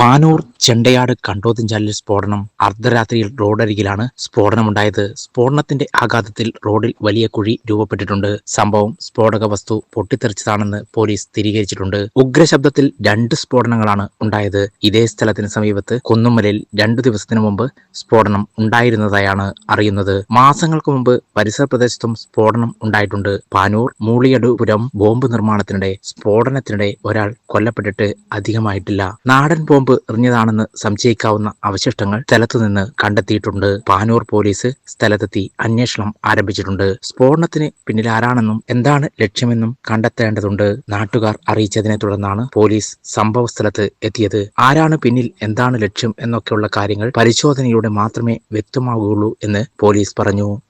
പാനൂർ ചെണ്ടയാട് കണ്ടോതിഞ്ചാലിൽ സ്ഫോടനം. അർദ്ധരാത്രിയിൽ റോഡരികിലാണ് സ്ഫോടനമുണ്ടായത്. സ്ഫോടനത്തിന്റെ ആഘാതത്തിൽ റോഡിൽ വലിയ കുഴി രൂപപ്പെട്ടിട്ടുണ്ട്. സംഭവം സ്ഫോടക വസ്തു പൊട്ടിത്തെറിച്ചതാണെന്ന് പോലീസ് സ്ഥിരീകരിച്ചിട്ടുണ്ട്. ഉഗ്രശബ്ദത്തിൽ രണ്ട് സ്ഫോടനങ്ങളാണ് ഉണ്ടായത്. ഇതേ സ്ഥലത്തിന് സമീപത്ത് കുന്നുമ്മലിൽ രണ്ടു ദിവസത്തിനു മുമ്പ് സ്ഫോടനം ഉണ്ടായിരുന്നതായാണ് അറിയുന്നത്. മാസങ്ങൾക്ക് മുമ്പ് പരിസര പ്രദേശത്തും സ്ഫോടനം ഉണ്ടായിട്ടുണ്ട്. പാനൂർ മൂളിയടുപുരം ബോംബ് നിർമ്മാണത്തിനിടെ സ്ഫോടനത്തിനിടെ ഒരാൾ കൊല്ലപ്പെട്ടിട്ട് അധികമായിട്ടില്ല. നാടൻ ബോംബ് എറിഞ്ഞതാണെന്ന് സംശയിക്കാവുന്ന അവശിഷ്ടങ്ങൾ സ്ഥലത്തുനിന്ന് കണ്ടെത്തിയിട്ടുണ്ട്. പാനൂർ പോലീസ് സ്ഥലത്തെത്തി അന്വേഷണം ആരംഭിച്ചിട്ടുണ്ട്. സ്ഫോടനത്തിന് പിന്നിൽ ആരാണെന്നും എന്താണ് ലക്ഷ്യമെന്നും കണ്ടെത്തേണ്ടതുണ്ട്. നാട്ടുകാർ അറിയിച്ചതിനെ തുടർന്നാണ് പോലീസ് സംഭവ സ്ഥലത്ത് എത്തിയത്. ആരാണ് പിന്നിൽ? എന്താണ് ലക്ഷ്യം? എന്നൊക്കെയുള്ള കാര്യങ്ങൾ പരിശോധനയിലൂടെ മാത്രമേ വ്യക്തമാവുകയുള്ളൂ എന്ന് പോലീസ് പറഞ്ഞു.